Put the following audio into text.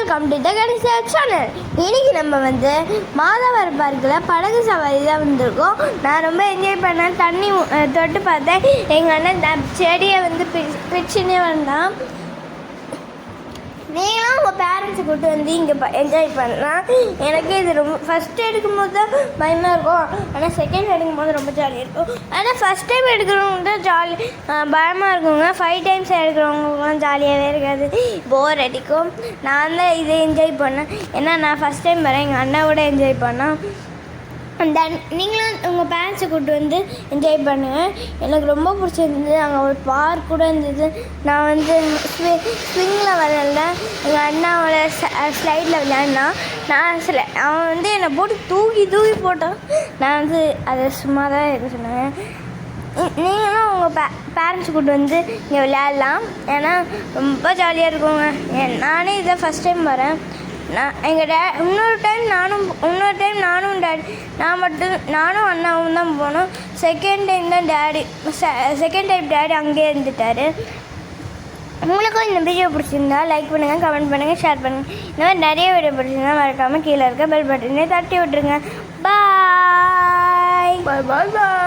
Welcome to the Kanisha channel இன்னைக்கு நம்ம வந்து மாதவர் பார்க்கில் படகு சவாரி தான் வந்திருக்கோம். நான் ரொம்ப என்ஜாய் பண்ணேன். தண்ணி தொட்டு பார்த்தேன். எங்கள் அண்ணன் செடியை வந்து பிச் பிச்சுன்னே வந்தான். நீங்களும் உங்கள் பேரண்ட்ஸை கூட்டு வந்து இங்கே என்ஜாய் பண்ணலாம் எனக்கு இது ரொம்ப ஃபஸ்ட்டு எடுக்கும்போது தான் பயமாக இருக்கும். ஆனால் செகண்ட் எடுக்கும்போது ரொம்ப ஜாலியாக இருக்கும். ஆனால் ஃபஸ்ட் டைம் எடுக்கிறவங்க தான் ஜாலி பயமாக இருக்குங்க. ஃபைவ் டைம்ஸ் எடுக்கிறவங்களுக்குலாம் ஜாலியாகவே இருக்காது. போர் அடிக்கும். நான் தான் இதை என்ஜாய் பண்ணேன். ஏன்னா நான் ஃபஸ்ட் டைம் வரேன். எங்கள் அண்ணாவோட என்ஜாய் பண்ணேன் தென் நீங்களும் உங்கள் பேரண்ட்ஸை கூப்பிட்டு வந்து என்ஜாய் பண்ணுவேன் எனக்கு ரொம்ப பிடிச்சிருந்தது. அங்கே ஒரு பார்க் கூட இருந்தது. நான் வந்து ஸ்விங்கில் வரல எங்கள் அண்ணாவோட ஸ்லைடில் விளையாடினா நான் சில அவன் வந்து என்னை போட்டு தூக்கி தூக்கி போட்டான். நான் வந்து அதை சும்மா தான் இருக்க சொன்னேன். நீங்களும் உங்கள் பே பேரண்ட்ஸ் கூட்டு வந்து இங்கே விளையாடலாம். ஏன்னா ரொம்ப ஜாலியாக இருக்குங்க. நானே இதை ஃபஸ்ட் டைம் வரேன். நான் எங்கள் டே இன்னொரு டைம் நானும் இன்னொரு டைம் நானும் டேடி நான் மட்டும் நானும் அண்ணாவும் தான் போனோம். செகண்ட் டைம் தான் டேடி செகண்ட் டைம் டேடி அங்கேயே இருந்துட்டார். உங்களுக்கும் இந்த வீடியோ பிடிச்சிருந்தா லைக் பண்ணுங்கள் கமெண்ட் பண்ணுங்கள் ஷேர் பண்ணுங்கள் இந்த மாதிரி நிறைய வீடியோ பிடிச்சிருந்தா மறக்காமல் கீழே இருக்க பெல் பட்டனே தட்டி விட்டுருங்க. பாய் பாய் பாய் பாய்